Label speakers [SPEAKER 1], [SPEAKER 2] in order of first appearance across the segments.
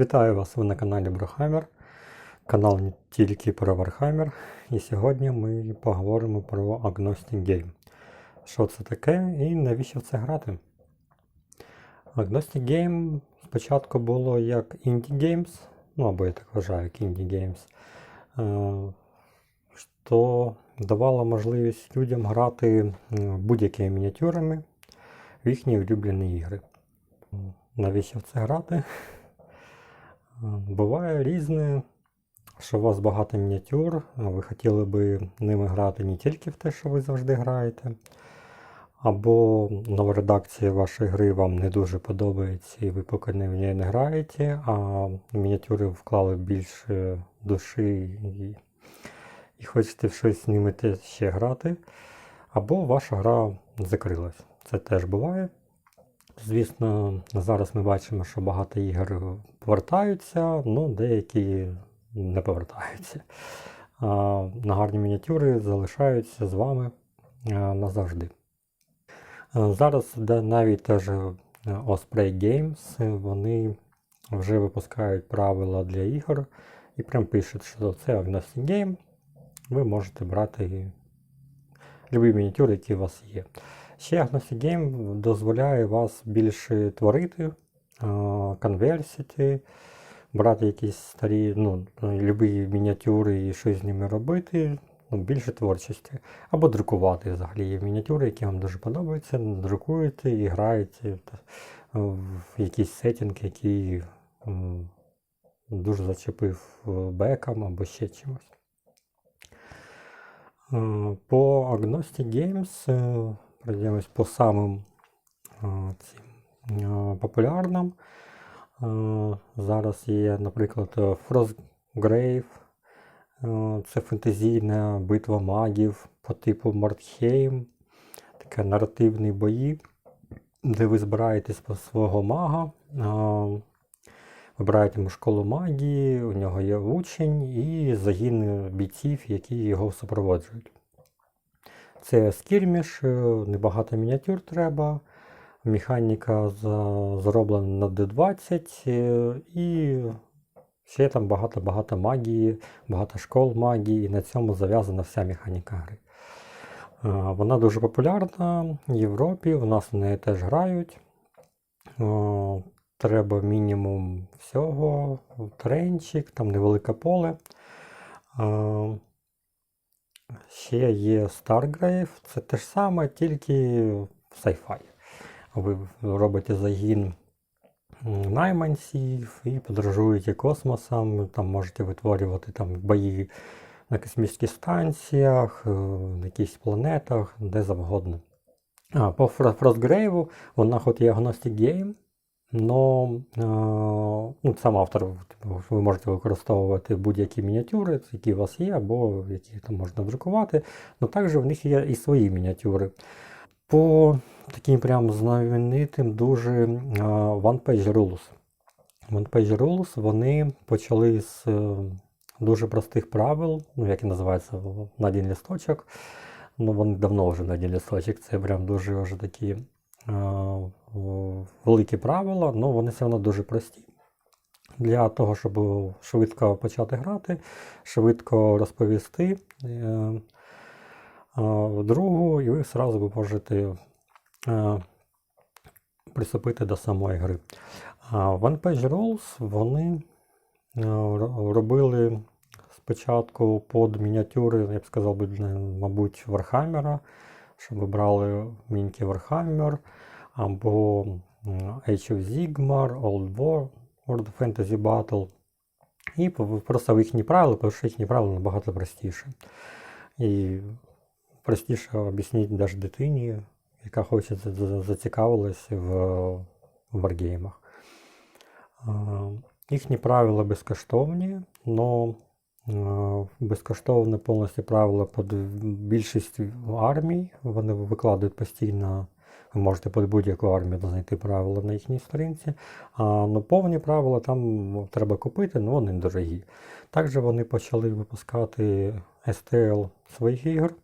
[SPEAKER 1] Вітаю вас, ви на каналі Брохаймер. Канал не тільки про Warhammer. І сьогодні ми поговоримо про Agnostic Game. Що це таке і навіщо в це грати? Agnostic Game спочатку було як Indie Games, ну або я так вважаю, як Indie Games, е, що давало можливість людям грати будь-якими мініатюрами в їхні улюблені ігри. Навіщо в це грати? Буває різне, що у вас багато мініатюр, ви хотіли би ними грати не тільки в те, що ви завжди граєте, або нова редакція вашої гри вам не дуже подобається і ви поки не в неї не граєте, а мініатюри вклали більше душі і, і хочете в щось з ними ще грати, або ваша гра закрилась. Це теж буває. Звісно, зараз ми бачимо, що багато ігор повертаються, але деякі не повертаються. А, На гарні мініатюри залишаються з вами назавжди. Зараз навіть теж е, Osprey Games, вони вже випускають правила для ігор і прям пишуть, що це Agnostic Game. Ви можете брати любі мініатюри, які у вас є. Ще Agnostic Game дозволяє вас більше творити, конверсити, брати якісь старі, ну, любі мініатюри і щось з ними робити. Ну, більше творчості. Або друкувати взагалі є мініатюри, які вам дуже подобаються, друкуєте і граєте в якийсь сеттинг, який дуже зачепив е, беком або ще чимось. Е, По Agnostic Games е, пройдемось по самим цим популярним. Зараз є, наприклад, Frostgrave. Це фентезійна битва магів по типу Мортхейм. Таке наративні бої, де ви збираєтесь по свого мага. Вибираєте йому школу магії, у нього є учень і загін бійців, які його супроводжують. Це скірміш, е, небагато мініатюр треба. Механіка зроблена на D20 е, і ще там багато-багато магії, багато школ магії, і на цьому зав'язана вся механіка гри. Е, Вона дуже популярна в Європі, у нас в неї теж грають. Треба мінімум всього, тренчик, там невелике поле. Ще є Stargrave, це те ж саме, тільки в sci-fi. Ви робите загін найманців і подорожуєте космосом, там можете витворювати там бої на космічних станціях, е, на якихось планетах, де завгодно. А, по Frostgrave вона хоч і Agnostic Game, но ну, сам автор, ви можете використовувати будь-які мініатюри, які у вас є, або які там можна друкувати. але також в них є і свої мініатюри. По таким прям знаменитим дуже е, One Page Rules. One Page Rules вони почали з е, дуже простих правил, ну як і називається на один лісточок. Ну, вони давно вже на один лісточок. Це прям дуже вже такі великі правила, але вони все одно дуже прості. Для того, щоб швидко почати грати, швидко розповісти е, другу, і ви одразу ви можете е, приступити до самої гри. А One Page Rules вони е, робили спочатку під мініатюри, я б сказав, мабуть, Вархаммера, щоб ви брали міньки Warhammer, або Age of Sigmar, Old War, World of Fantasy Battle. І просто в їхні правила, тому що їхні правила набагато простіше. І простіше об'яснити навіть дитині, яка хоче за- за- зацікавилась в варгеймах. Е, Їхні правила безкоштовні, але безкоштовне повністю правила під більшість армій. Вони викладають постійно. Ви можете під будь-яку армію знайти правила на їхній сторінці. А ну, повні правила там треба купити, але вони дорогі. Також вони почали випускати STL своїх ігор.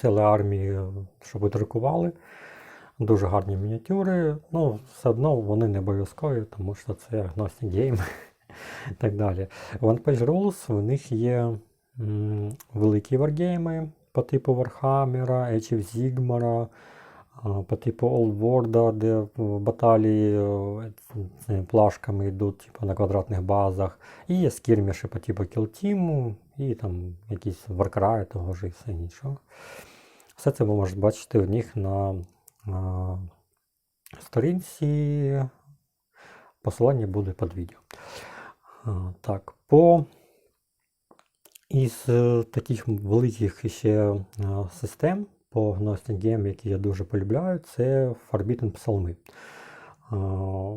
[SPEAKER 1] Ціле армії, щоб ви друкували. Дуже гарні мініатюри, ну, все одно вони не обов'язкові, тому що це Agnostic Game так далі. One Page Rules, в них є м, великі варгейми по типу Warhammer, Age of Sigmar, по типу Old World, де баталії е, плашками йдуть типу, на квадратних базах. І є скірміші по типу Kill Team, і там якісь Warcry того ж і все іншого. Все це ви можете бачити у них на, на сторінці. Посилання буде під відео. А, Так, по із е, таких великих ще е, систем по Gnostic які я дуже полюбляю, це Forbidden Псалми.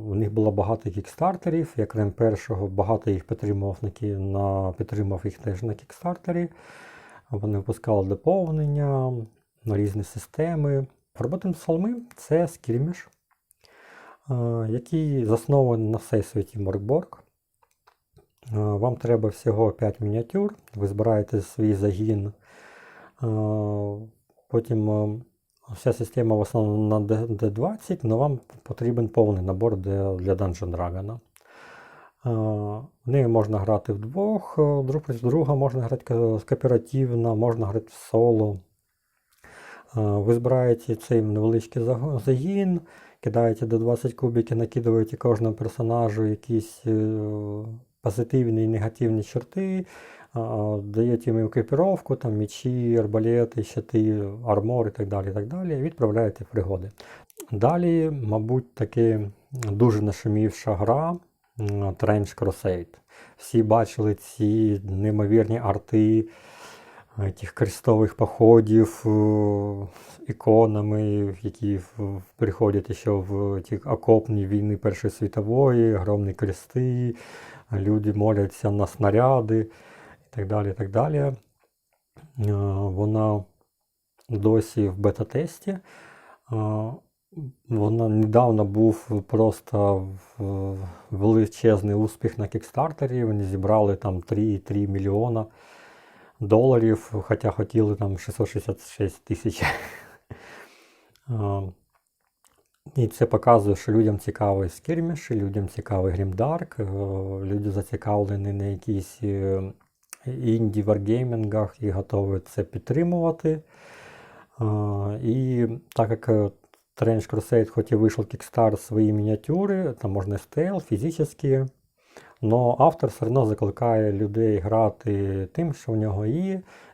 [SPEAKER 1] У них було багато кікстартерів. Я крім першого, багато їх підтримував на, на, підтримав їх теж на кікстартері. Вони випускали доповнення на різні системи. Forbidden Псалми це скірміш, е, який заснований на всесвіті Моркборг. Вам треба всього 5 мініатюр. Ви збираєте свій загін. Потім вся система в основному на D- D20, але вам потрібен повний набор для, Dungeon Dragon. В неї можна грати вдвох, друг проти друга, можна грати кооперативно, можна грати в соло. Ви збираєте цей невеличкий загін, кидаєте до 20 кубиків, накидаєте кожному персонажу якісь е, позитивні і негативні черти, даєте йому екіпіровку, там мечі, арбалети, щити, армор і так далі. і так далі, і відправляєте пригоди. Далі, мабуть, таки дуже нашумівша гра Trench Crusade. Всі бачили ці неймовірні арти тих крестових походів е, з іконами, які приходять ще в ті окопні війни Першої світової, огромні крести, люди моляться на снаряди і так далі. і так далі. Е, Вона досі в бета-тесті. Е, Вона недавно був просто величезний успіх на кікстартері. Вони зібрали там 3,3 мільйона доларів, хоча хотіли там 666 тисяч. І це показує, що людям цікавий скірміш, людям цікавий грімдарк, е, люди зацікавлені на якісь е, інді варгеймінгах і готові це підтримувати. Е, І так як Trench Crusade хоч і вийшов Kickstarter свої мініатюри, там можна стейл, фізичні, але автор все одно закликає людей грати тим, що в нього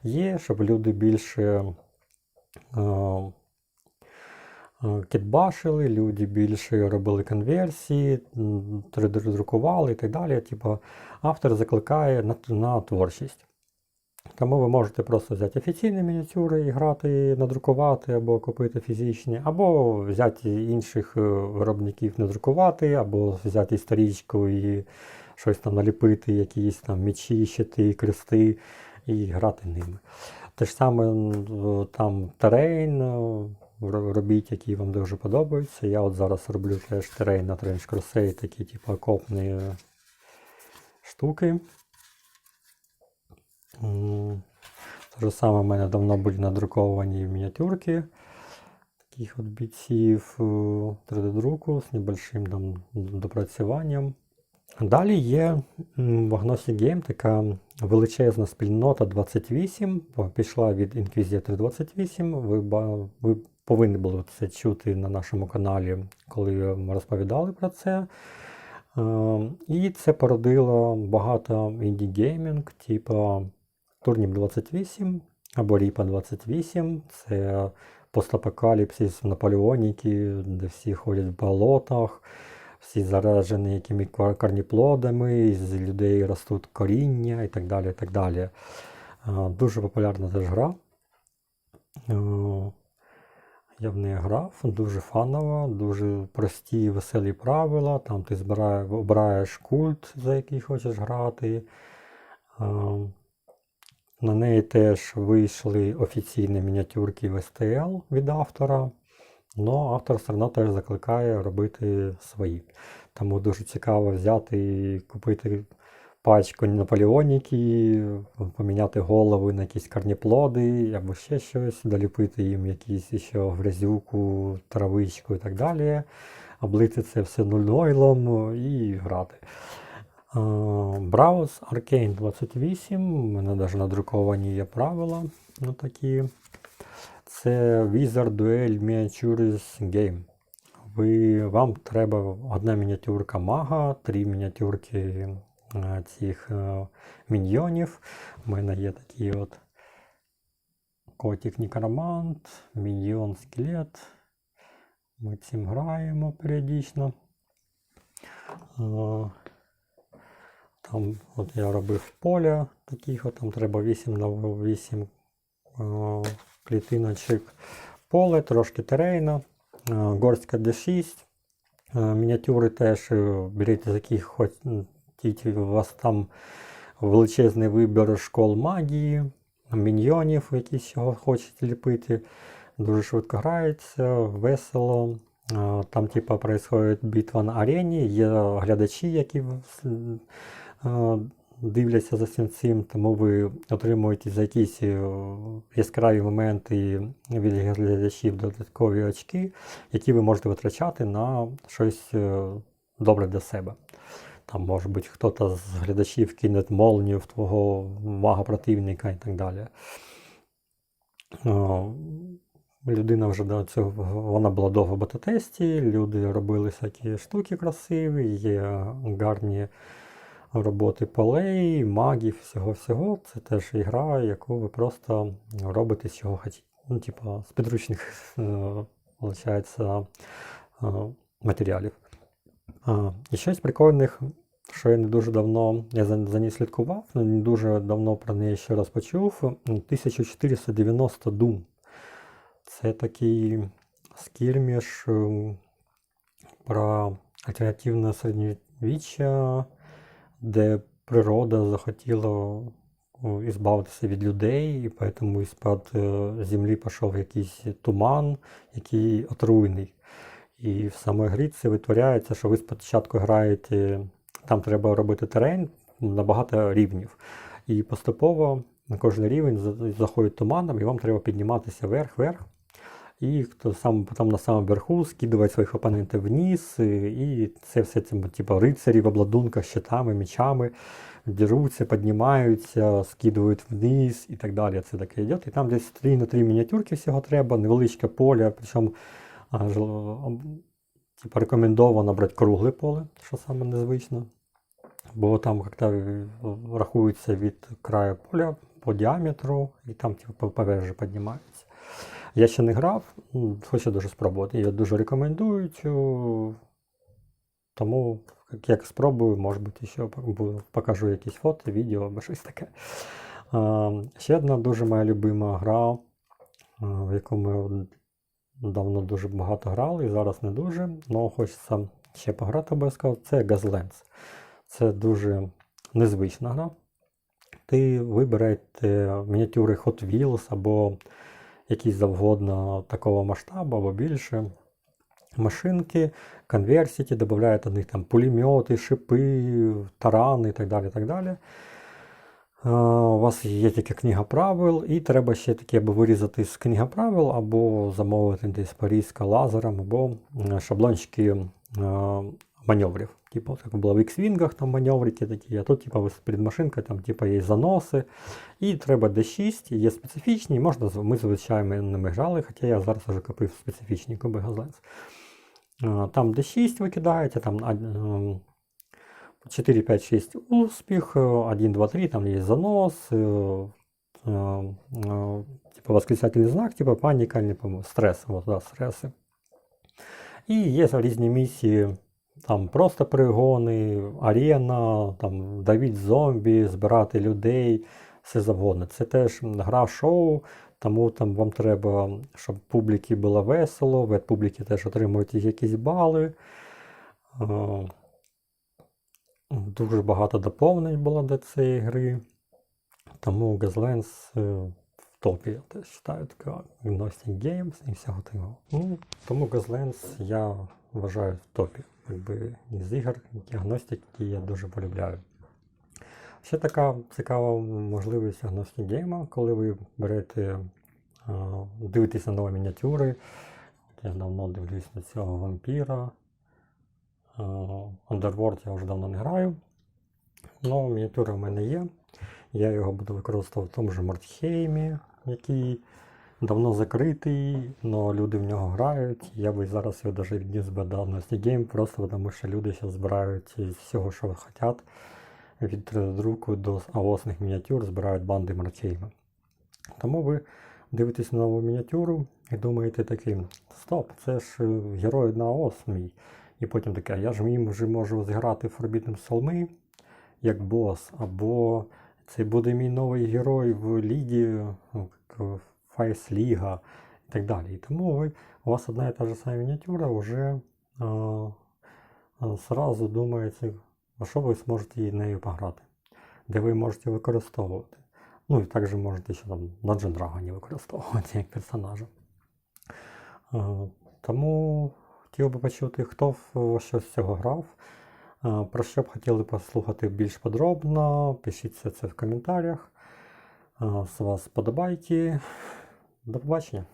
[SPEAKER 1] є, щоб люди більше кітбашили, люди більше робили конверсії, м, 3D-друкували і так далі. Типу, автор закликає на, на творчість. Тому ви можете просто взяти офіційні мініатюри і грати, надрукувати або купити фізичні, або взяти інших е, виробників надрукувати, або взяти історичку і щось там наліпити, якісь там мечі, щити, крести і грати ними. Те ж саме там терейн, е, робіть, які вам дуже подобаються. Я от зараз роблю теж терейн на Trench Crusade, такі типу окопні е, штуки. Те ж саме в мене давно були надруковані мініатюрки таких от бійців е, 3D-друку з небольшим там допрацюванням. Далі є в Agnostic Game така величезна спільнота 28, бо пішла від Inquisitor 28. Ви, ви повинні були це чути на нашому каналі, коли ми розповідали про це. Е, І це породило багато інді-геймінг, типу Турнім 28 або Ріпа 28. Це постапокаліпсис в Наполеоніки, де всі ходять в болотах, всі заражені якими корніплодами, з людей ростуть коріння і так далі. І так далі. Е, Дуже популярна теж гра. Я в неї грав, дуже фанова, дуже прості, веселі правила. Там ти збирає, обираєш культ, за який хочеш грати. На неї теж вийшли офіційні мініатюрки в STL від автора. але автор все одно теж закликає робити свої. Тому дуже цікаво взяти і купити пачку наполеоніки, поміняти голови на якісь корніплоди або ще щось, доліпити їм якісь ще грязюку, травичку і так далі. Облити це все нульойлом і грати. Browse Arcane 28. У мене навіть надруковані є правила. Ну, такі. Це Wizard Duel Miniatures Game. Ви, Вам треба одна мініатюрка мага, три мініатюрки цих е, міньйонів. У мене є такі от котик Некромант, міньйон скелет. Ми цим граємо періодично. Е, Там от я робив поля таких, от, там треба 8 на 8 е, клітиночок. Поле, трошки терейна, горстка D6. Е, Мініатюри теж беріть з яких хоч тільки у вас там величезний вибір школ магії, міньйонів, які чого хочете ліпити. Дуже швидко грається, весело. Там, типа, происходит битва на арені, є глядачі, які дивляться за всім цим, тому ви отримуєте за якісь е, яскраві моменти від глядачів додаткові очки, які ви можете витрачати на щось е, добре для себе. Там, може бути, хтось з глядачів кине молнію в твого мага противника і так далі. Е, Людина вже до цього вона була довго в бета-тесті, люди робили всякі штуки красиві, є гарні роботи полей, магів, всього-всього. Це теж ігра, яку ви просто робите з чого хочете. Ну, типа, з підручних е, получається, е, матеріалів. А, І щось прикольних, що я не дуже давно я за, ній слідкував, але не дуже давно про неї ще раз почув. 1490 Doom. Це такий скірміш е, про альтернативне середньовіччя, де природа захотіла ізбавитися від людей, і тому із-під е, землі пішов якийсь туман, який отруйний. І в самій грі це витворяється, що ви спочатку граєте, там треба робити терен на багато рівнів. І поступово на кожен рівень за- заходить туманом, і вам треба підніматися вверх-вверх. І хто сам потім на самому верху скидувати своїх опонентів вниз, і, це все це, типу, рицарі в обладунках, щитами, мечами, деруться, піднімаються, скидують вниз і так далі. Це таке йде. І там десь 3 на 3 мініатюрки всього треба, невеличке поле, причому типу, рекомендовано брати кругле поле, що саме незвично. Бо там е, рахується від краю поля по діаметру, і там типу, по поверху піднімається. Я ще не грав, хочу дуже спробувати. Я дуже рекомендую. Тому, як, спробую, може бути, ще покажу якісь фото, відео або щось таке. Ще одна дуже моя любима гра, в яку ми от давно дуже багато грали, і зараз не дуже, але хочеться ще пограти обов'язково. Це Газленс. Це дуже незвична гра. Ти вибираєте мініатюри Hot Wheels або якісь завгодно такого масштабу або більше. Машинки, конверсії, додають до них там пулемети, шипи, тарани і так далі. так далі. Е, У вас є тільки книга правил, і треба ще таки або вирізати з книга правил, або замовити десь порізка лазером, або е, шаблончики е, маневрів. Типу, як було в X-Wing, там маневрики такі, а тут типу, перед машинкою там, типу, є заноси. І треба D6, є специфічні, можна, ми звичайно грали, хоча я зараз вже купив специфічні куби Газленс. Е, Там D6 ви кидаєте, там 4, 5, 6 успіх, е, 1, 2, 3, там є занос, е, е, е, типу восклицательний знак, типу паніка, не помню, стрес, вот, да, стреси. І є різні місії, там просто пригони, арена, там давіть зомбі, збирати людей, все завгодно. Це теж гра шоу, тому там вам треба, щоб публіки було весело, від публіки теж отримуєте якісь бали. Е, Дуже багато доповнень було до цієї гри. Тому Газленс е, в топі, я теж вважаю, така Gnostic Games і всього того. Ну, тому Газленс я вважаю в топі. Якби із ігор, які Gnostic, які я дуже полюбляю. Ще така цікава можливість Agnostic Game, коли ви берете, а, дивитеся нові мініатюри. Я давно дивлюсь на цього вампіра. А, Underworld я вже давно не граю. Ну, мініатюра в мене є. Я його буду використовувати в тому ж Мортхеймі, який давно закритий, але люди в нього грають. Я би зараз його навіть відніс би до Agnostic Game, просто тому що люди зараз збирають із всього, що хочуть. Від 3D-друку до аосних мініатюр збирають банди Мортхейма. Тому ви дивитесь на нову мініатюру і думаєте такий, стоп, це ж е, герой на АОС мій. І потім таке, «А я ж їм вже можу зіграти Forbidden Psalmi як бос, або це буде мій новий герой в лігі, ну, Файс Ліга і так далі. І тому ви, у вас одна і та ж сама мініатюра вже зразу думаєте, а що ви зможете нею пограти, де ви можете використовувати. Ну і також можете ще там на Джендрагоні використовувати як персонажа. Тому хотів би почути, хто щось з цього грав. Про що б хотіли послухати більш подробно, пишіть все це в коментарях. З вас подобайки. До побачення.